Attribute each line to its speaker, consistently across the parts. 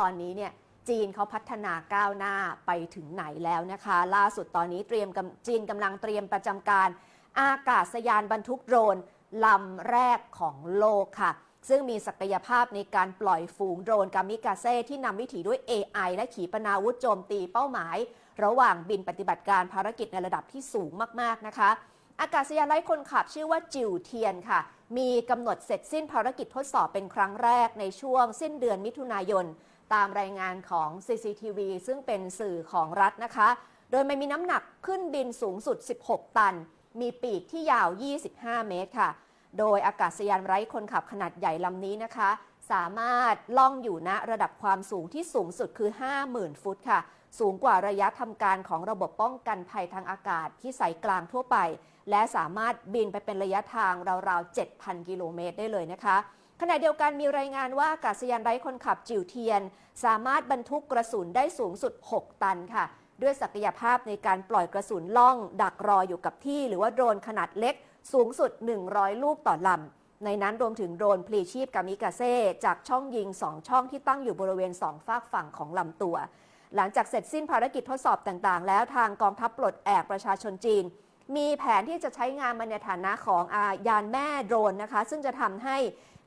Speaker 1: ตอนนี้เนี่ยจีนเขาพัฒนาก้าวหน้าไปถึงไหนแล้วนะคะ ล่าสุดตอนนี้เตรียมกำจีนกำลังเตรียมประจำการ อากาศยานบรรทุกโดรนลำแรกของโลกค่ะ ซึ่งมีศักยภาพในการปล่อยฝูงโดรนกามิกาเซ่ที่นำวิถีด้วย AI และขีปนาวุธโจมตีเป้าหมาย ระหว่างบินปฏิบัติการภารกิจในระดับที่สูงมากๆนะคะ อากาศยานไร้คนขับชื่อว่าจิวเทียนค่ะ มีกำหนดเสร็จสิ้นภารกิจทดสอบเป็นครั้งแรกในช่วงสิ้นเดือนมิถุนายน ตามรายงานของ CCTV ซึ่งเป็นสื่อของรัฐนะคะ โดยมันมีน้ำหนักขึ้นบินสูงสุด 16 ตัน มีปีกที่ยาว 25 เมตรค่ะ โดยอากาศยานไร้คนขับขนาดใหญ่ลำนี้นะคะ สามารถล่องอยู่ณระดับความสูงที่สูงสุดคือ 50,000 ฟุตค่ะ สูงกว่าระยะทำการของระบบป้องกันภัยทางอากาศที่สายกลางทั่วไป และสามารถบินไปเป็นระยะทางราวๆ 7,000 กิโลเมตรได้เลยนะคะ ขณะเดียวกันมีรายงานว่าอากาศยานไร้คนขับจิ๋วเทียน สามารถบรรทุกกระสุนได้สูงสุด 6 ตันค่ะ ด้วยศักยภาพในการปล่อยกระสุนล่อง ดักรออยู่กับที่ หรือว่าโดรนขนาดเล็ก สูงสุด 100 ลูกต่อลำ ในนั้นรวมถึงโดรนพลีชีพกามิกาเซ่จากช่องยิง 2 ช่องที่ตั้งอยู่บริเวณ 2 ฝากฝั่งของลำตัว หลังจากเสร็จสิ้นภารกิจทดสอบต่างๆ แล้วทางกองทัพปลดแอกประชาชนจีนมีแผนที่จะใช้งานมันในฐานะของอายานแม่โดรนนะคะ ซึ่งจะทำให้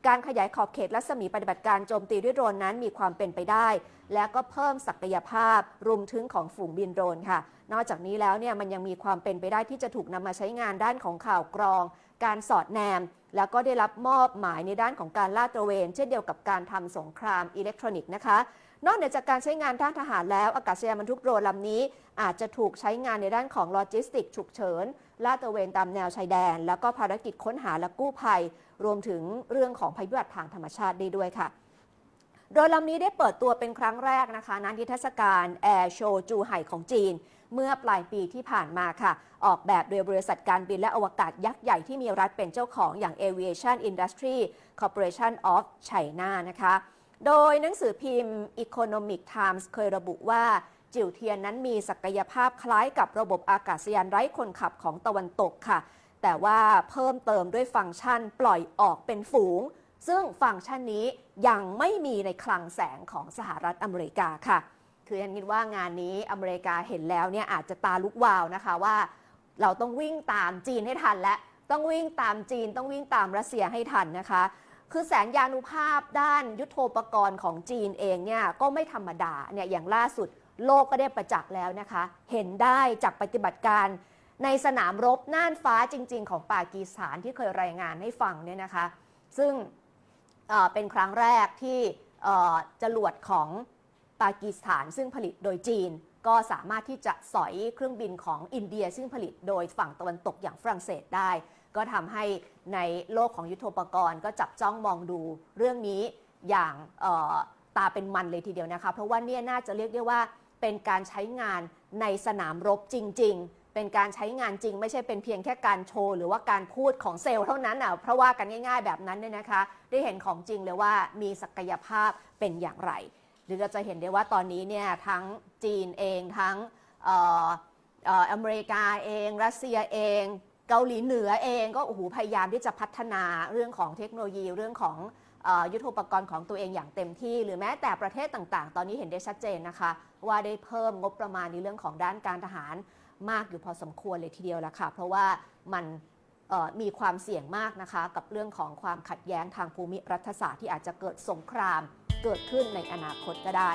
Speaker 1: การขยายขอบเขตรัศมีปฏิบัติการโจมตีด้วยโดรนนั้นมีความเป็นไปได้ และก็เพิ่มศักยภาพรุมถึงของฝูงบินโดรนค่ะ นอกจากนี้แล้วเนี่ยมันยังมีความเป็นไปได้ที่จะถูกนำมาใช้งานด้านของข่าวกรอง การสอดแนม แล้วก็ได้รับมอบหมายในด้านของการลาดตระเวน เช่นเดียวกับการทำสงครามอิเล็กทรอนิกส์นะคะ นอกเหนือจากการใช้งานด้านทหารแล้ว อากาศยานบรรทุกโดรนลำนี้ อาจจะถูกใช้งานในด้านของโลจิสติกฉุกเฉินลาดตระเวนตามแนวชายแดน แล้วก็ภารกิจค้นหาและกู้ภัย รวมถึงเรื่องของภัยพิบัติทางธรรมชาติได้ด้วยค่ะโดยลำนี้ได้เปิดตัวเป็นครั้งแรกนะคะณนิทรรศการแอร์โชว์จูไห่ของจีน เมื่อปลายปีที่ผ่านมาค่ะ ออกแบบโดยบริษัทการบินและอวกาศยักษ์ใหญ่ที่มีรัฐเป็นเจ้าของอย่าง Aviation Industry Corporation of China นะคะ โดยหนังสือพิมพ์ Economic Times เคยระบุว่าจิวเทียนนั้นมีศักยภาพคล้ายกับระบบอากาศยานไร้คนขับของตะวันตกค่ะ แต่ว่าเพิ่มเติมด้วยฟังก์ชันปล่อยออกเป็นฝูง ซึ่งฟังก์ชันนี้ยังไม่มีในคลังแสงของสหรัฐอเมริกาค่ะ คือฉันคิดว่างานนี้อเมริกาเห็นแล้วเนี่ยอาจจะตาลุกวาวนะคะว่า เราต้องวิ่งตามจีนให้ทันและต้องวิ่งตามจีนต้องวิ่งตามรัสเซียให้ทันนะคะ คือแสนยานุภาพด้านยุทโธปกรณ์ของจีนเองเนี่ยก็ไม่ธรรมดาเนี่ยอย่างล่าสุดโลกก็ได้ประจักษ์แล้วนะคะ เห็นได้จากปฏิบัติการในสนามรบน่านฟ้าจริง ๆ ของปากีสถานที่เคยรายงานให้ฟังเนี่ยนะคะ ซึ่งเป็นครั้งแรกที่จรวดของ ปากีสถานซึ่งผลิตโดยจีน ก็สามารถที่จะสอยเครื่องบินของอินเดีย ซึ่งผลิตโดยฝั่งตะวันตกอย่างฝรั่งเศสได้ ก็ทำให้ในโลกของยุทโธปกรณ์ ก็จับจ้องมองดูเรื่องนี้อย่างตาเป็นมันเลยทีเดียวนะคะ เพราะว่าเนี่ยน่าจะเรียกได้ว่าเป็นการใช้งานในสนามรบจริง ๆ เป็นการใช้งานจริง ไม่ใช่เป็นเพียงแค่การโชว์ หรือว่าการพูดของเซลล์เท่านั้นอะเพราะว่ากันง่าย ๆ แบบนั้นเนี่ยนะคะ ได้เห็นของจริงเลยว่ามีศักยภาพเป็นอย่างไร หรือเราจะเห็นได้ว่าตอนนี้เนี่ยทั้งจีนเองทั้งเอ่อเอ่ออเมริกาเอง รัสเซียเอง เกาหลีเหนือเองก็โอ้โหพยายามที่จะพัฒนาเรื่องของเทคโนโลยีเรื่องของออยุทธปกรณ์ของตัวเองอย่างเต็มที่ หรือแม้แต่ประเทศต่างๆ ตอนนี้เห็นได้ชัดเจนนะคะ ว่าได้เพิ่มงบประมาณในเรื่องของด้านการทหารมากอยู่พอสมควรเลยทีเดียวละค่ะ เพราะว่ามันมีความเสี่ยงมากนะคะ กับเรื่องของความขัดแย้งทางภูมิรัฐศาสตร์ที่อาจจะเกิดสงคราม เกิดขึ้นในอนาคตก็ได้